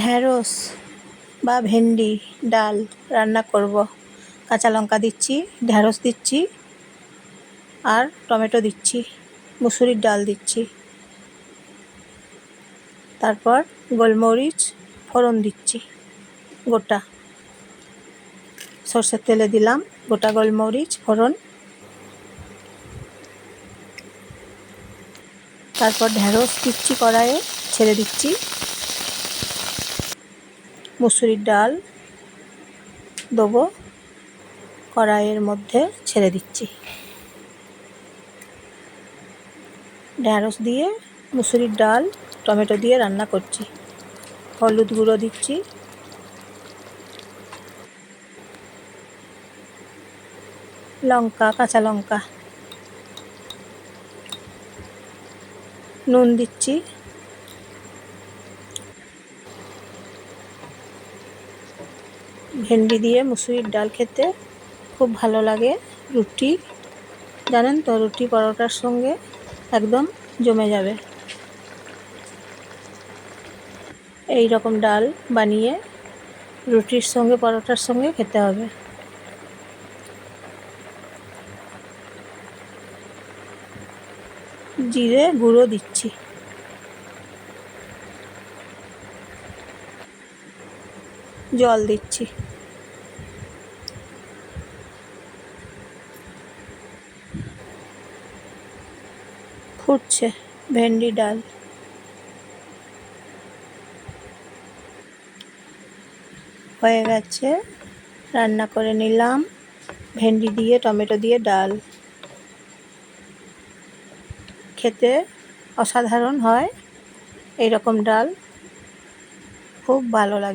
ঢ্যাঁড়স বা ভেন্ডি, ডাল রান্না করব। কাঁচা লঙ্কা দিচ্ছি ঢ্যাঁড়স দিচ্ছি আর টমেটো দিচ্ছি, মুসুরির ডাল দিচ্ছি। তারপর গোলমরিচ, ফোড়ন দিচ্ছি, গোটা। সর্ষের তেলে দিলাম গোটা গোলমরিচ, ফোড়ন। তারপর ঢ্যাঁড়স দিচ্ছি কড়াইয়ে, ছেড়ে দিচ্ছি। মুসুরির ডাল দেবো, কড়াইয়ের মধ্যে ছেড়ে দিচ্ছি। ঢ্যাঁড়স দিয়ে মুসুরির ডাল, টমেটো দিয়ে রান্না করছি। হলুদ গুঁড়ো দিচ্ছি। লঙ্কা, কাঁচা লঙ্কা। নুন দিচ্ছি। ভেন্ডি দিয়ে মুসুরির ডাল খেতে খুব ভালো লাগে, রুটি। জানেন তো, রুটি পরোটার সঙ্গে একদম জমে যাবে। এই রকম ডাল বানিয়ে রুটির সঙ্গে, পরোটার সঙ্গে খেতে হবে। জিরে গুঁড়ো দিচ্ছি। জল দিচ্ছি। ফুটছে ভেন্ডি ডাল। হয়ে গেছে, রান্না করে নিলাম। ভেন্ডি দিয়ে, টমেটো দিয়ে ডাল। খেতে অসাধারণ হয় এই রকম ডাল। খুব ভালো লাগে।